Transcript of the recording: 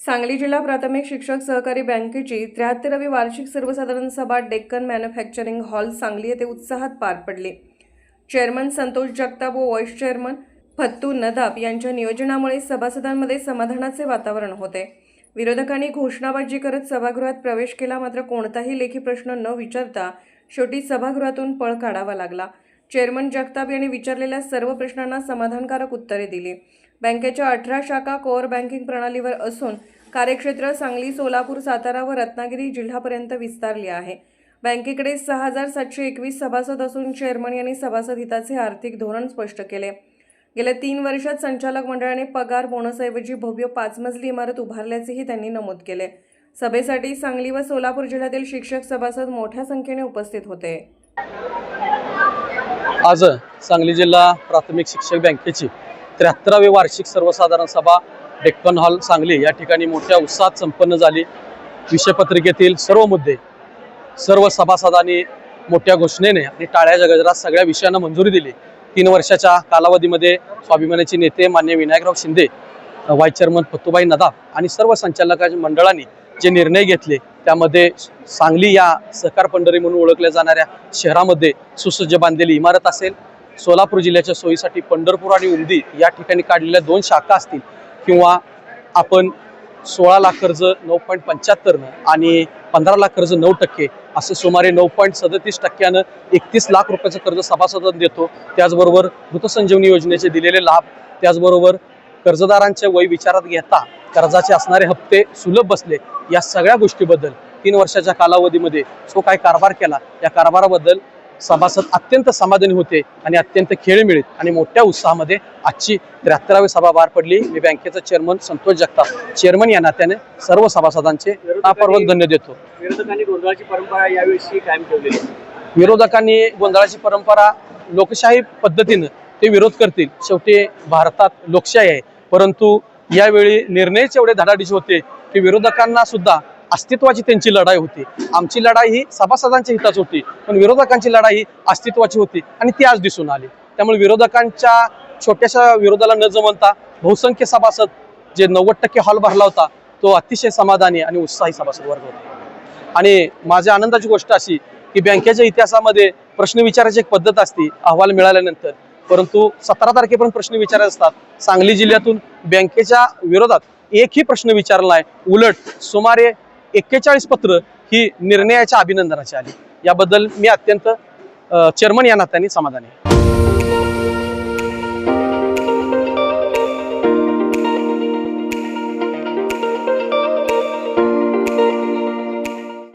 सांगली जिल्हा प्राथमिक शिक्षक सहकारी बँकेची त्र्याहत्तरावी वार्षिक सर्वसाधारण सभा डेक्कन मॅन्युफॅक्चरिंग हॉल सांगली येथे उत्साहात पार पडली. चेअरमन संतोष जगताप व व्हाईस चेअरमन फत्तू नदाब यांच्या नियोजनामुळे सभासदांमध्ये समाधानाचे वातावरण होते. विरोधकांनी घोषणाबाजी करत सभागृहात प्रवेश केला मात्र कोणताही लेखी प्रश्न न विचारता शेवटी सभागृहातून पळ काढावा लागला. चेअरमन जगताप यांनी विचारलेल्या सर्व प्रश्नांना समाधानकारक उत्तरे दिली. बँकेच्या अठरा शाखा कोअर बँकिंग प्रणालीवर असून कार्यक्षेत्र सांगली सोलापूर सातारा व रत्नागिरी जिल्ह्यापर्यंत विस्तारले आहे. बँकेकडे सहा हजार सातशे एकवीस सभासद असून चेअरमन यांनी सभासद हिताचे आर्थिक धोरण स्पष्ट केले. गेल्या तीन वर्षात संचालक मंडळाने पगार बोनसऐवजी भव्य पाच मजली इमारत उभारल्याचेही त्यांनी नमूद केले. सभेसाठी सांगली व सोलापूर जिल्ह्यातील शिक्षक सभासद मोठ्या संख्येने उपस्थित होते. आज सांगली जिल्हा प्राथमिक शिक्षक बँकेची त्र्याहत्तरावी वार्षिक सर्वसाधारण सभा डेक्कन हॉल सांगली या ठिकाणी मोठ्या उत्साहात संपन्न झाली. विषयपत्रिकेतील सर्व मुद्दे सर्व सभासदांनी मोठ्या घोषणेने आणि टाळ्याच्या गजरात सगळ्या विषयांना मंजुरी दिली. तीन वर्षाच्या कालावधीमध्ये स्वाभिमानाचे नेते मान्य विनायकराव शिंदे व्हाईस चेअरमन फत्तूबाई नदाब आणि सर्व संचालकांच्या मंडळांनी जे निर्णय घेतले त्यामध्ये सांगली या सहकार पंढरी म्हणून ओळखल्या जाणाऱ्या शहरामध्ये सुसज्ज बांधलेली इमारत असेल. सोलापूर जिल्ह्याच्या सोयीसाठी पंढरपूर आणि उमदी या ठिकाणी काढलेल्या दोन शाखा असतील. किंवा आपण सोळा लाख कर्ज नऊ पॉईंट पंच्याहत्तरनं आणि पंधरा लाख कर्ज नऊ टक्के असं सुमारे नऊ पॉईंट सदतीस टक्क्यानं एकतीस लाख रुपयाचं कर्ज सभासदांना देतो. त्याचबरोबर मृतसंजीवनी योजनेचे दिलेले लाभ त्याचबरोबर कर्जदारांचे वय विचारात घेता कर्जाचे असणारे हप्ते सुलभ बसले या सगळ्या गोष्टीबद्दल तीन वर्षाच्या कालावधीमध्ये जो काय कारभार केला या कारभाराबद्दल सभासद अत्यंत समाधानी होते आणि अत्यंत खेळीमेळीत आणि मोठ्या उत्साहामध्ये आजची त्र्याहत्तरावी सभा पार पडली. मी बँकेचा चेअरमन संतोष जगताप. चेअरमन या नात्याने सर्व सभासदांचे आपूर्वक धन्य देतो. विरोधकांनी गोंधळाची परंपरा यावेळी कायम ठेवलेली आहे. विरोधकांनी गोंधळाची परंपरा लोकशाही पद्धतीनं ते विरोध करतील. शेवटी भारतात लोकशाही आहे. परंतु यावेळी निर्णयच एवढे धडाडीचे होते की विरोधकांना सुद्धा अस्तित्वाची त्यांची लढाई होती. आमची लढाई ही सभासदांच्या हिताच होती पण विरोधकांची लढाई ही अस्तित्वाची होती आणि ती आज दिसून आली. त्यामुळे विरोधकांच्या छोट्याशा विरोधाला न जमवता बहुसंख्य सभासद जे नव्वद टक्के हॉल भरला होता तो अतिशय समाधानी आणि उत्साही सभासद वर्ग होता. आणि माझ्या आनंदाची गोष्ट अशी की बँकेच्या इतिहासामध्ये प्रश्न विचारायची एक पद्धत असते अहवाल मिळाल्यानंतर. परंतु सतरा तारखेपर्यंत प्रश्न विचारत असतात. सांगली जिल्ह्यातून बँकेच्या विरोधात एकही प्रश्न विचारला आहे उलट सुमारे एक्केचाळीस पत्र ही निर्णयाच्या अभिनंदनाची आली. याबद्दल मी अत्यंत चेअरमन या नात्याने समाधानी आहे.